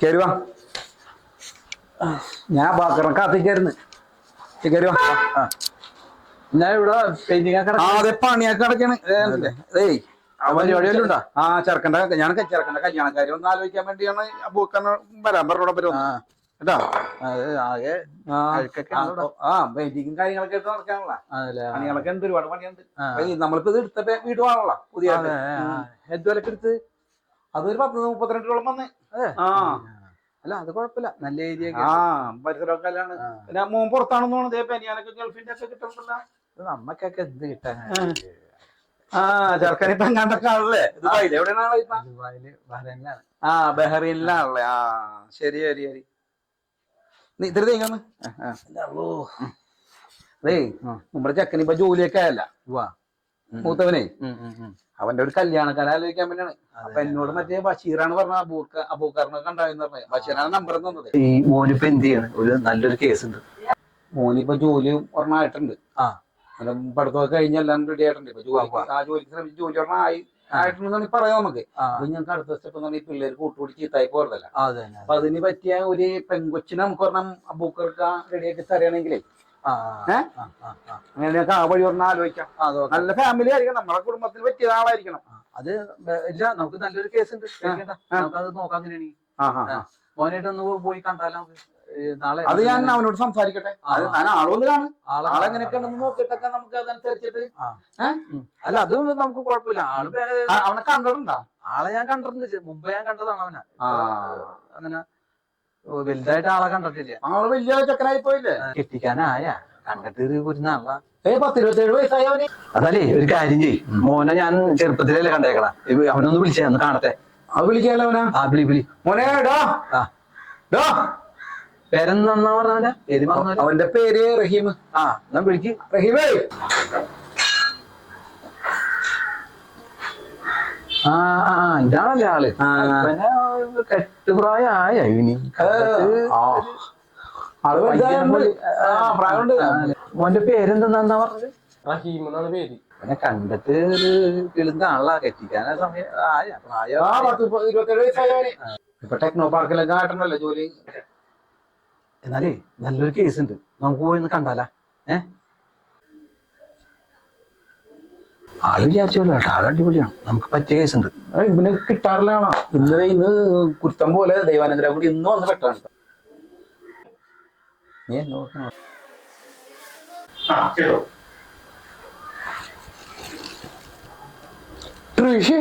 കയറി വാ. ഞാൻ ബാക്കറിനെ കാത്തിക്കായിരുന്നു കയറി വാ. ഞാൻ ഇവിടെ പെയിന്റിംഗ് പണിയൊക്കെ അടക്കാണ് ഏയ് ആ ചെറുക്കന്റെ ഞാൻ ചെറുക്കന്റെ കല്യാണക്കാരി ഒന്ന് ആലോചിക്കാൻ വേണ്ടിയാണ് അബൂക്കന്നെ വരാൻ പറഞ്ഞോടെ പറ്റും കേട്ടോ? ആകെ ആ, പെയിന്റിങ്ങും കാര്യങ്ങളൊക്കെ ആയിട്ട് നടക്കാനുള്ള. പണികളൊക്കെ ഉണ്ട് ഒരുപാട് പണിയുണ്ട്. നമ്മളിപ്പോ ഇത് എടുത്തിട്ട് വീട് വാങ്ങണല്ലോ പുതിയ. എന്തുവരൊക്കെ എടുത്ത്? അതൊരു പത്ത് മുപ്പത്തിരണ്ടോളം വന്ന്. ആ. അല്ല അത് കുഴപ്പമില്ല. നല്ല ഏരിയ ആ പരിസരമൊക്കെ അല്ലാണ് പിന്നെ മോൻ പുറത്താണെന്ന് തോന്നുന്നത് പനിയാനൊക്കെ ഗൾഫിന്റെ ഒക്കെ കിട്ടുന്നില്ല നമ്മക്കൊക്കെ എന്ത് കിട്ടാൻ? ആ. ചെറുക്കൻ ഇപ്പൊ എങ്ങാണ്ടൊക്കെ ആണല്ലേ? ദുബായിൽ എവിടെയാണ് ഇപ്പൊ? ദുബായിൽ ബഹ്റൈനിലാണ്. ആ ബഹ്റൈനിലാണല്ലേ. ആ ശരി ശരി ശരി. നീ ഇത്തിരി തേങ്ങന്ന് അതേ നമ്മുടെ ചെക്കൻ ഇപ്പൊ ജോലിയൊക്കെ ആയല്ല. വാ മൂത്തവനെ. അവന്റെ ഒരു കല്യാണക്കാരെ ആലോചിക്കാൻ വേണ്ടിയാണ്. അപ്പൊ. എന്നോട് മറ്റേ ബഷീറാണ് പറഞ്ഞ അബൂക്ക അബൂക്കാരനൊക്കെ ഉണ്ടായെന്ന് പറഞ്ഞത്. ബഷീറാണ് നമ്പർ തന്നത്. ഈ മോനിപ്പോ എന്ത് ചെയ്യാണ്? ഒരു നല്ലൊരു കേസ് ഉണ്ട്. മോനിപ്പോ ജോലി ഒരെണ്ണമായിട്ടുണ്ട് ആ. അല്ല പഠിത്തമൊക്കെ കഴിഞ്ഞെല്ലാം റെഡി ആയിട്ടുണ്ട്. ഇപ്പൊ ജോലി. ആ ജോലിക്ക് ശ്രമിച്ച് ജോലി ഒരെണ്ണം ആയി ആയിട്ടുണ്ടെന്നാണ് പറയാം നമുക്ക്. അപ്പൊ ഞങ്ങൾക്ക് അടുത്ത സ്റ്റെപ്പ് എന്ന് ഈ പിള്ളേർ കൂട്ടുകൂടി ചീത്തായി പോകരുതല്ല. അതെ അപ്പൊ അതിന് പറ്റിയ ഒരു പെൺകൊച്ചിനെ നമുക്ക് ഒരെണ്ണം അബൂക്കർക്ക് റെഡിയാക്കി തരികയാണെങ്കിലേ ഏ? ആ, വഴി പറഞ്ഞാൽ ആലോചിക്കാം. അത്. നല്ല ഫാമിലി ആയിരിക്കണം. നമ്മുടെ കുടുംബത്തിന് പറ്റിയ ആളായിരിക്കണം. അത് ഇല്ല നമുക്ക് നല്ലൊരു കേസ് ഉണ്ട്. നമുക്കത് നോക്കാം അങ്ങനെയാണെങ്കിൽ. മോനായിട്ട് ഒന്ന് പോയി കണ്ടാലോ നാളെ അത് ഞാൻ അവനോട് സംസാരിക്കട്ടെ. അത് ഞാൻ ആളൊന്ന് കാണും ആളെ ആളെങ്ങനെയൊക്കെ നോക്കിട്ടൊക്കെ നോക്കിയിട്ടൊക്കെ നമുക്ക് അതനുസരിച്ചിട്ട്. അല്ല അതൊന്നും നമുക്ക് കുഴപ്പമില്ല. ആൾ അവനെ കണ്ടിട്ടുണ്ടോ? ആളെ ഞാൻ കണ്ടിട്ടുണ്ട്. മുമ്പേ ഞാൻ കണ്ടതാണ് അവനെ. അങ്ങനെ വലുതായിട്ട് ആളെ കണ്ടിട്ടില്ല. ആൾ വലിയ ചെക്കനായി പോയില്ലേ? കെട്ടിക്കാനായ കണ്ടിട്ട് ഒരു വയസ്സായി അതല്ലേ ഒരു കാര്യം ചെയ് മോനെ ഞാൻ ചെറുപ്പത്തിലല്ലേ കണ്ടേക്കണ. അവനൊന്ന് വിളിച്ചേ ഒന്ന് കാണട്ടെ. അത് വിളിക്കാലോ അവനാ? ആ വിളി വിളി. മോനെ ഡോ. ആ. ഡോ. പേരെന്നാ പറഞ്ഞവന്റെ പേര് പറഞ്ഞ അവന്റെ പേര് റഹീം. ആ എന്നാ വിളിക്ക്. റഹീമേ. ആ ആ ഇതാണല്ലേ ആൾ. പിന്നെ കെട്ടുപ്രായ ഇനി? മോന്റെ പേരെന്തെന്നാ പറഞ്ഞത്? റഹീം എന്നാണ് പേര്. പിന്നെ കണ്ടിട്ട് ഒരു കിളുന്ന ആളാ കെട്ടിക്കാനാ സമയം ആയ. പ്രായം ഇപ്പൊ ടെക്നോ പാർക്കിലൊക്കെ ആയിട്ടുണ്ടല്ലോ ജോലി. എന്നാലേ നല്ലൊരു കേസ് ഉണ്ട്. നമുക്ക് പോയി കണ്ടാലാ? ഏ? ആൾ വിചാരിച്ചല്ലോ കേട്ടോ. ആൾ അടിപൊളിയാണ്. നമുക്ക് പറ്റിയ കേസ് ഉണ്ട്. ഇവന് കിട്ടാറില്ലാണോ? ഇന്ന് ഇന്ന് കുരുത്തം പോലെ ദൈവാനന്ദര കൂടി ഇന്ന് വന്ന് പെട്ടാണ് നീ നോക്കണം ഋഷി